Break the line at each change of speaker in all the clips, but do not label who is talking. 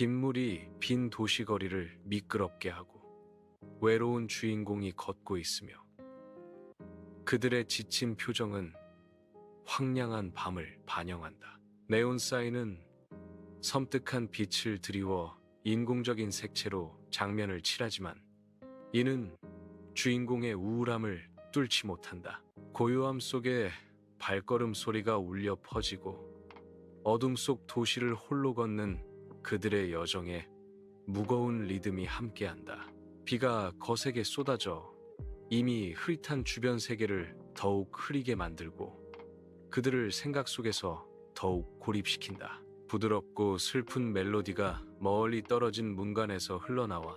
빗물이 빈 도시거리를 미끄럽게 하고 외로운 주인공이 걷고 있으며 그들의 지친 표정은 황량한 밤을 반영한다. 네온 사인은 섬뜩한 빛을 드리워 인공적인 색채로 장면을 칠하지만 이는 주인공의 우울함을 뚫지 못한다. 고요함 속에 발걸음 소리가 울려 퍼지고 어둠 속 도시를 홀로 걷는 그들의 여정에 무거운 리듬이 함께한다. 비가 거세게 쏟아져 이미 흐릿한 주변 세계를 더욱 흐리게 만들고 그들을 생각 속에서 더욱 고립시킨다. 부드럽고 슬픈 멜로디가 멀리 떨어진 문간에서 흘러나와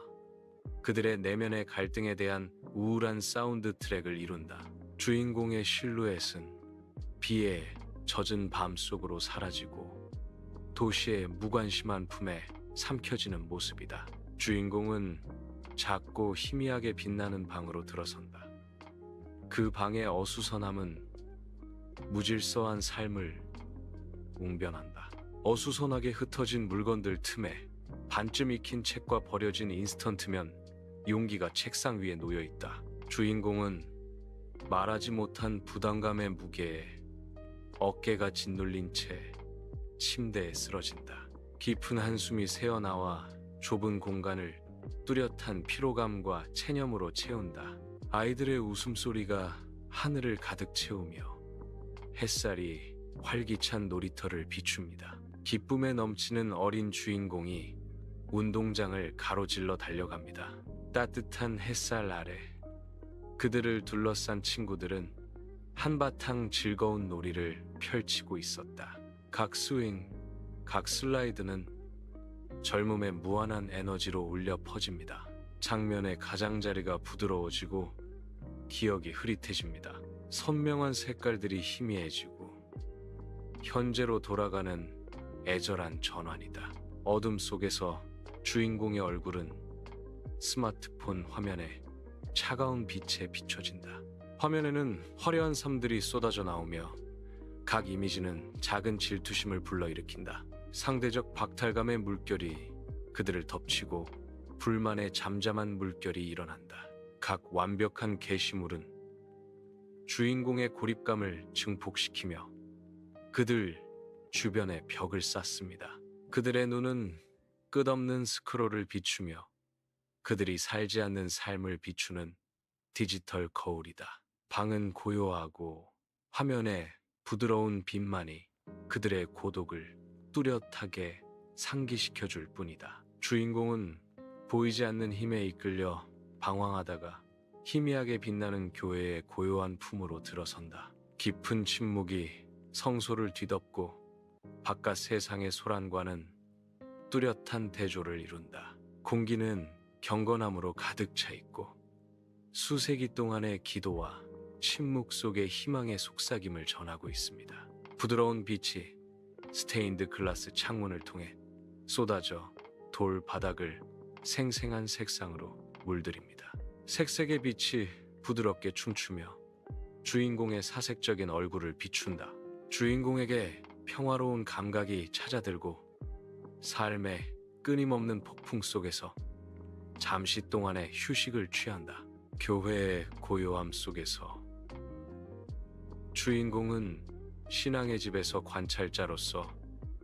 그들의 내면의 갈등에 대한 우울한 사운드 트랙을 이룬다. 주인공의 실루엣은 비에 젖은 밤 속으로 사라지고 도시의 무관심한 품에 삼켜지는 모습이다. 주인공은 작고 희미하게 빛나는 방으로 들어선다. 그 방의 어수선함은 무질서한 삶을 웅변한다. 어수선하게 흩어진 물건들 틈에 반쯤 익힌 책과 버려진 인스턴트면 용기가 책상 위에 놓여 있다. 주인공은 말하지 못한 부담감의 무게에 어깨가 짓눌린 채 침대에 쓰러진다. 깊은 한숨이 새어나와 좁은 공간을 뚜렷한 피로감과 체념으로 채운다. 아이들의 웃음소리가 하늘을 가득 채우며 햇살이 활기찬 놀이터를 비춥니다. 기쁨에 넘치는 어린 주인공이 운동장을 가로질러 달려갑니다. 따뜻한 햇살 아래 그들을 둘러싼 친구들은 한바탕 즐거운 놀이를 펼치고 있었다. 각 스윙, 각 슬라이드는 젊음의 무한한 에너지로 울려 퍼집니다. 장면의 가장자리가 부드러워지고 기억이 흐릿해집니다. 선명한 색깔들이 희미해지고 현재로 돌아가는 애절한 전환이다. 어둠 속에서 주인공의 얼굴은 스마트폰 화면에 차가운 빛에 비춰진다. 화면에는 화려한 섬들이 쏟아져 나오며 각 이미지는 작은 질투심을 불러일으킨다. 상대적 박탈감의 물결이 그들을 덮치고 불만의 잠잠한 물결이 일어난다. 각 완벽한 게시물은 주인공의 고립감을 증폭시키며 그들 주변에 벽을 쌓습니다. 그들의 눈은 끝없는 스크롤을 비추며 그들이 살지 않는 삶을 비추는 디지털 거울이다. 방은 고요하고 화면에 부드러운 빛만이 그들의 고독을 뚜렷하게 상기시켜 줄 뿐이다. 주인공은 보이지 않는 힘에 이끌려 방황하다가 희미하게 빛나는 교회의 고요한 품으로 들어선다. 깊은 침묵이 성소를 뒤덮고 바깥 세상의 소란과는 뚜렷한 대조를 이룬다. 공기는 경건함으로 가득 차 있고 수세기 동안의 기도와 침묵 속의 희망의 속삭임을 전하고 있습니다. 부드러운 빛이 스테인드 글라스 창문을 통해 쏟아져 돌 바닥을 생생한 색상으로 물들입니다. 색색의 빛이 부드럽게 춤추며 주인공의 사색적인 얼굴을 비춘다. 주인공에게 평화로운 감각이 찾아들고 삶의 끊임없는 폭풍 속에서 잠시 동안의 휴식을 취한다. 교회의 고요함 속에서 주인공은 신앙의 집에서 관찰자로서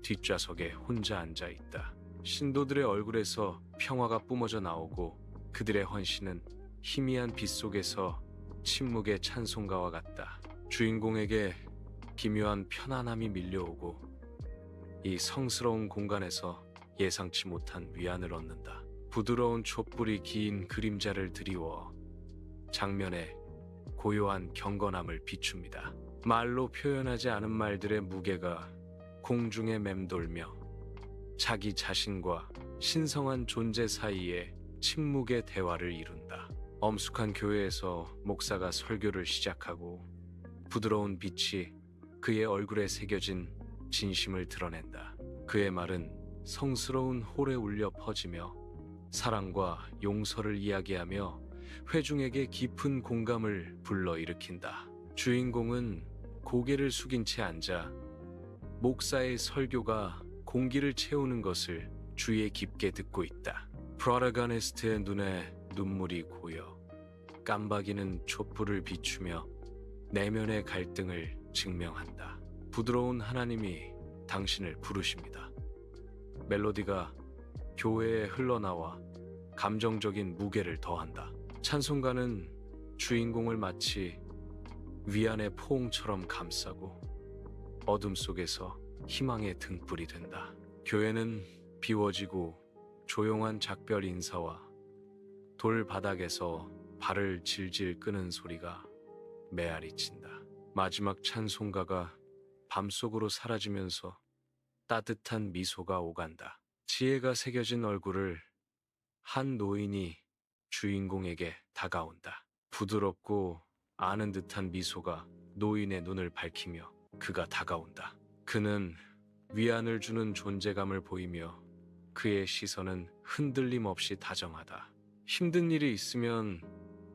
뒷좌석에 혼자 앉아 있다. 신도들의 얼굴에서 평화가 뿜어져 나오고 그들의 헌신은 희미한 빛 속에서 침묵의 찬송가와 같다. 주인공에게 기묘한 편안함이 밀려오고 이 성스러운 공간에서 예상치 못한 위안을 얻는다. 부드러운 촛불이 긴 그림자를 드리워 장면에 고요한 경건함을 비춥니다. 말로 표현하지 않은 말들의 무게가 공중에 맴돌며 자기 자신과 신성한 존재 사이에 침묵의 대화를 이룬다. 엄숙한 교회에서 목사가 설교를 시작하고 부드러운 빛이 그의 얼굴에 새겨진 진심을 드러낸다. 그의 말은 성스러운 홀에 울려 퍼지며 사랑과 용서를 이야기하며 회중에게 깊은 공감을 불러일으킨다. 주인공은 고개를 숙인 채 앉아 목사의 설교가 공기를 채우는 것을 주의에 깊게 듣고 있다. 프로타가니스트의 눈에 눈물이 고여 깜박이는 촛불을 비추며 내면의 갈등을 증명한다. 부드러운 하나님이 당신을 부르십니다. 멜로디가 교회에 흘러나와 감정적인 무게를 더한다. 찬송가는 주인공을 마치 위안의 포옹처럼 감싸고 어둠 속에서 희망의 등불이 된다. 교회는 비워지고 조용한 작별 인사와 돌 바닥에서 발을 질질 끄는 소리가 메아리 친다. 마지막 찬송가가 밤속으로 사라지면서 따뜻한 미소가 오간다. 지혜가 새겨진 얼굴을 한 노인이 주인공에게 다가온다. 부드럽고 아는 듯한 미소가 노인의 눈을 밝히며 그가 다가온다. 그는 위안을 주는 존재감을 보이며 그의 시선은 흔들림 없이 다정하다. 힘든 일이 있으면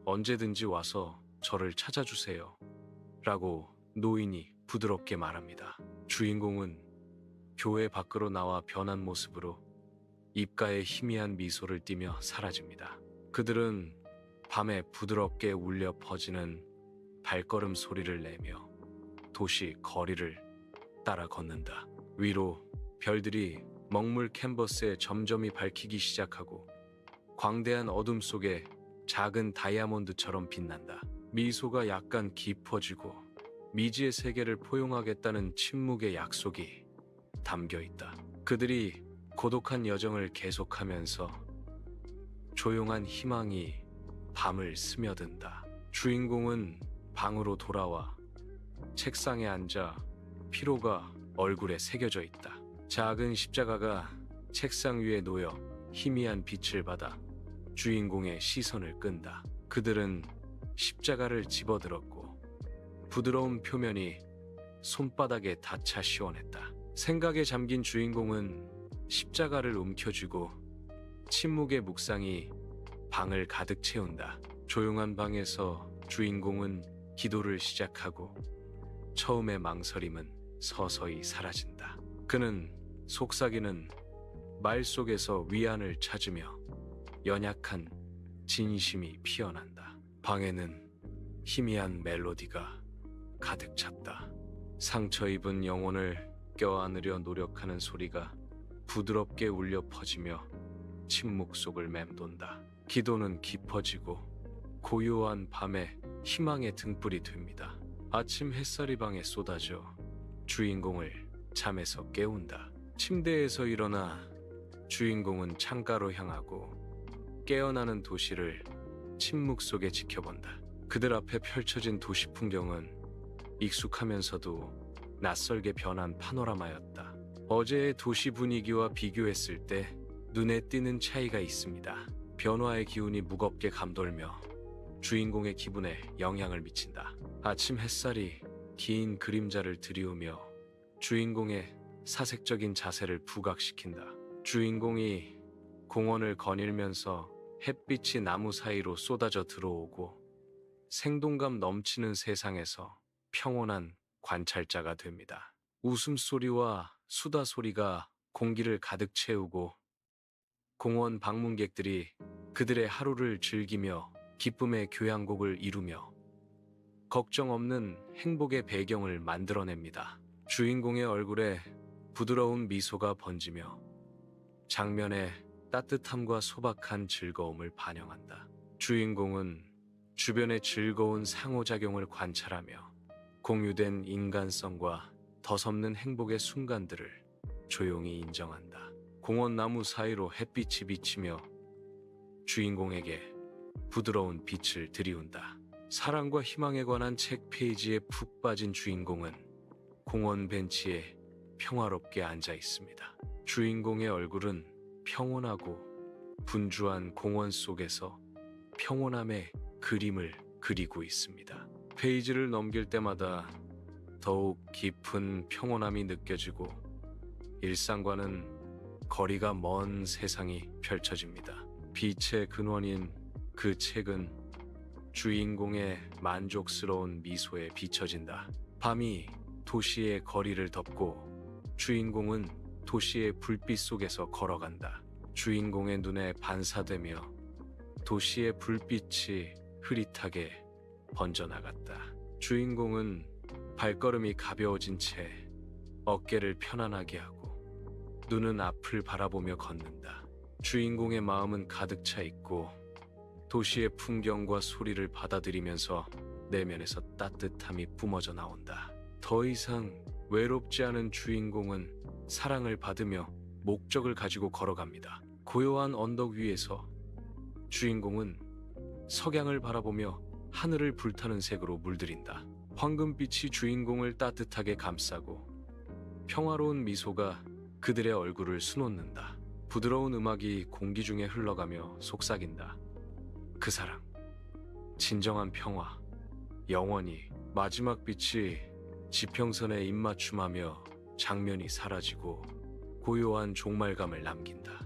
언제든지 와서 저를 찾아주세요. 라고 노인이 부드럽게 말합니다. 주인공은 교회 밖으로 나와 변한 모습으로 입가에 희미한 미소를 띠며 사라집니다. 그들은 밤에 부드럽게 울려 퍼지는 발걸음 소리를 내며 도시 거리를 따라 걷는다. 위로 별들이 먹물 캔버스에 점점이 밝히기 시작하고 광대한 어둠 속에 작은 다이아몬드처럼 빛난다. 미소가 약간 깊어지고 미지의 세계를 포용하겠다는 침묵의 약속이 담겨 있다. 그들이 고독한 여정을 계속하면서 조용한 희망이 밤을 스며든다. 주인공은 방으로 돌아와 책상에 앉아 피로가 얼굴에 새겨져 있다. 작은 십자가가 책상 위에 놓여 희미한 빛을 받아 주인공의 시선을 끈다. 그들은 십자가를 집어들었고 부드러운 표면이 손바닥에 닿자 시원했다. 생각에 잠긴 주인공은 십자가를 움켜쥐고 침묵의 묵상이 방을 가득 채운다. 조용한 방에서 주인공은 기도를 시작하고 처음의 망설임은 서서히 사라진다. 그는 속삭이는 말 속에서 위안을 찾으며 연약한 진심이 피어난다. 방에는 희미한 멜로디가 가득 찼다. 상처 입은 영혼을 껴안으려 노력하는 소리가 부드럽게 울려 퍼지며 침묵 속을 맴돈다. 기도는 깊어지고 고요한 밤에 희망의 등불이 됩니다. 아침 햇살이 방에 쏟아져 주인공을 잠에서 깨운다. 침대에서 일어나 주인공은 창가로 향하고 깨어나는 도시를 침묵 속에 지켜본다. 그들 앞에 펼쳐진 도시 풍경은 익숙하면서도 낯설게 변한 파노라마였다. 어제의 도시 분위기와 비교했을 때 눈에 띄는 차이가 있습니다. 변화의 기운이 무겁게 감돌며 주인공의 기분에 영향을 미친다. 아침 햇살이 긴 그림자를 들이우며 주인공의 사색적인 자세를 부각시킨다. 주인공이 공원을 거닐면서 햇빛이 나무 사이로 쏟아져 들어오고 생동감 넘치는 세상에서 평온한 관찰자가 됩니다. 웃음소리와 수다 소리가 공기를 가득 채우고 공원 방문객들이 그들의 하루를 즐기며 기쁨의 교향곡을 이루며 걱정 없는 행복의 배경을 만들어냅니다. 주인공의 얼굴에 부드러운 미소가 번지며 장면에 따뜻함과 소박한 즐거움을 반영한다. 주인공은 주변의 즐거운 상호작용을 관찰하며 공유된 인간성과 더섭는 행복의 순간들을 조용히 인정한다. 공원 나무 사이로 햇빛이 비치며 주인공에게 부드러운 빛을 들이운다. 사랑과 희망에 관한 책 페이지에 푹 빠진 주인공은 공원 벤치에 평화롭게 앉아 있습니다. 주인공의 얼굴은 평온하고 분주한 공원 속에서 평온함의 그림을 그리고 있습니다. 페이지를 넘길 때마다 더욱 깊은 평온함이 느껴지고 일상과는 거리가 먼 세상이 펼쳐집니다. 빛의 근원인 그 책은 주인공의 만족스러운 미소에 비춰진다. 밤이 도시의 거리를 덮고 주인공은 도시의 불빛 속에서 걸어간다. 주인공의 눈에 반사되며 도시의 불빛이 흐릿하게 번져나갔다. 주인공은 발걸음이 가벼워진 채 어깨를 편안하게 하고 눈은 앞을 바라보며 걷는다. 주인공의 마음은 가득 차 있고 도시의 풍경과 소리를 받아들이면서 내면에서 따뜻함이 뿜어져 나온다. 더 이상 외롭지 않은 주인공은 사랑을 받으며 목적을 가지고 걸어갑니다. 고요한 언덕 위에서 주인공은 석양을 바라보며 하늘을 불타는 색으로 물들인다. 황금빛이 주인공을 따뜻하게 감싸고 평화로운 미소가 그들의 얼굴을 수놓는다. 부드러운 음악이 공기 중에 흘러가며 속삭인다. 그 사랑, 진정한 평화, 영원히 마지막 빛이 지평선에 입맞춤하며 장면이 사라지고 고요한 종말감을 남긴다.